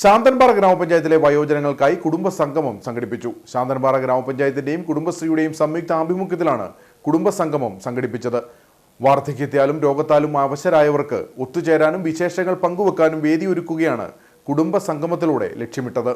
ശാന്തൻപാറ ഗ്രാമപഞ്ചായത്തിലെ വയോജനങ്ങൾക്കായി കുടുംബ സംഗമം സംഘടിപ്പിച്ചു. ശാന്തൻപാറ ഗ്രാമപഞ്ചായത്തിന്റെയും കുടുംബശ്രീയുടെയും സംയുക്ത ആഭിമുഖ്യത്തിലാണ് കുടുംബ സംഗമം സംഘടിപ്പിച്ചത്. വാർദ്ധക്യത്താലും രോഗത്താലും അവശരായവർക്ക് ഒത്തുചേരാനും വിശേഷങ്ങൾ പങ്കുവെക്കാനും വേദിയൊരുക്കുകയാണ് കുടുംബ സംഗമത്തിലൂടെ ലക്ഷ്യമിട്ടത്.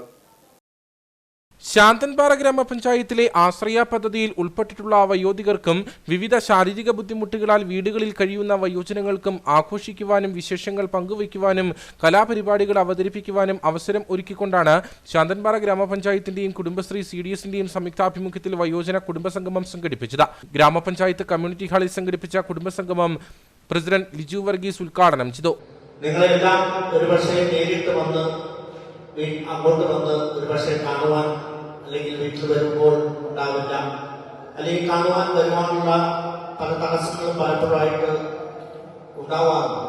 ശാന്തൻപാറ ഗ്രാമപഞ്ചായത്തിലെ ആശ്രയ പദ്ധതിയിൽ ഉൾപ്പെട്ടിട്ടുള്ള വയോധികർക്കും വിവിധ ശാരീരിക ബുദ്ധിമുട്ടുകളാൽ വീടുകളിൽ കഴിയുന്ന വയോജനങ്ങൾക്കും ആഘോഷിക്കുവാനും വിശേഷങ്ങൾ പങ്കുവയ്ക്കുവാനും കലാപരിപാടികൾ അവതരിപ്പിക്കുവാനും അവസരം ഒരുക്കിക്കൊണ്ടാണ് ശാന്തൻപാറ ഗ്രാമപഞ്ചായത്തിന്റെയും കുടുംബശ്രീ സി ഡി എസിന്റെയും സംയുക്താഭിമുഖ്യത്തിൽ വയോജന കുടുംബസംഗമം സംഘടിപ്പിച്ചത്. ഗ്രാമപഞ്ചായത്ത് കമ്മ്യൂണിറ്റി ഹാളിൽ സംഘടിപ്പിച്ച കുടുംബസംഗമം പ്രസിഡന്റ് ലിജു വർഗീസ് ഉദ്ഘാടനം ചെയ്തു. നിങ്ങളെല്ലാം ഒരുപക്ഷെ നേരിട്ട് വന്ന് അങ്ങോട്ട് വന്ന് ഒരുപക്ഷെ കാണുവാൻ അല്ലെങ്കിൽ വീട്ടിൽ വരുമ്പോൾ ഉണ്ടാവില്ല. അല്ലെങ്കിൽ കാണുവാൻ വരുവാനുള്ള പല തടസ്സങ്ങളും പലപ്പോഴായിട്ട് ഉണ്ടാവാറുണ്ട്.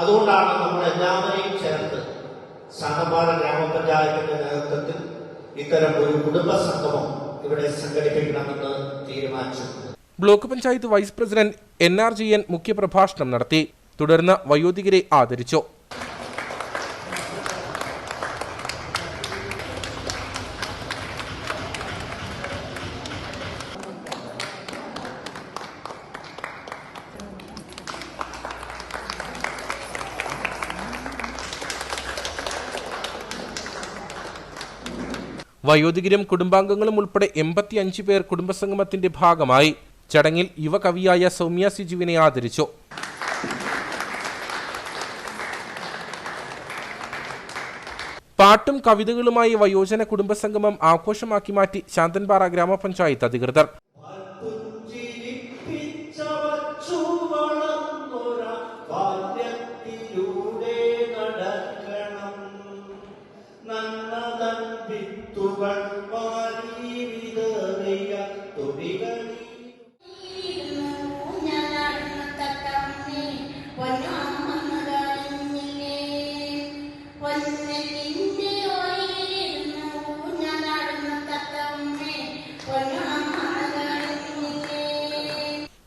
അതുകൊണ്ടാണ് നമ്മൾ എല്ലാവരെയും ചേർത്ത് ശാന്തപാറ ഗ്രാമപഞ്ചായത്തിന്റെ നേതൃത്വത്തിൽ ഇത്തരം ഒരു കുടുംബ സംഗമം ഇവിടെ സംഘടിപ്പിക്കണമെന്ന് തീരുമാനിച്ചു block panchayat vice president N R G N മുഖ്യപ്രഭാഷണം നടത്തി. തുടർന്ന് വയോധികരെ ആദരിച്ചു. വയോധികരും കുടുംബാംഗങ്ങളും ഉൾപ്പെടെ എൺപത്തിയഞ്ച് പേർ കുടുംബസംഗമത്തിന്റെ ഭാഗമായി ചടങ്ങിൽ യുവകവിയായ സൗമ്യ സിജുവിനെ ആദരിച്ചു. പാട്ടും കവിതകളുമായി വയോജന കുടുംബസംഗമം ആഘോഷമാക്കി മാറ്റി ശാന്തൻപാറ ഗ്രാമപഞ്ചായത്ത് അധികൃതർ.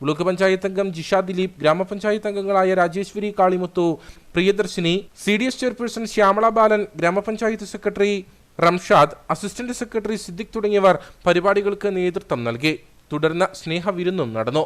ബ്ലോക്ക് പഞ്ചായത്ത് അംഗം ജിഷ ദിലീപ് ഗ്രാമപഞ്ചായത്ത് അംഗങ്ങളായ Rajeshwari Kalimuthu Priyadarshini C D S chairperson Shyamala Balan ഗ്രാമപഞ്ചായത്ത് secretary Ramshad assistant secretary Siddique തുടങ്ങിയവർ പരിപാടികൾക്ക് നേതൃത്വം നൽകി. തുടർന്ന് സ്നേഹവിരുന്നും നടന്നു.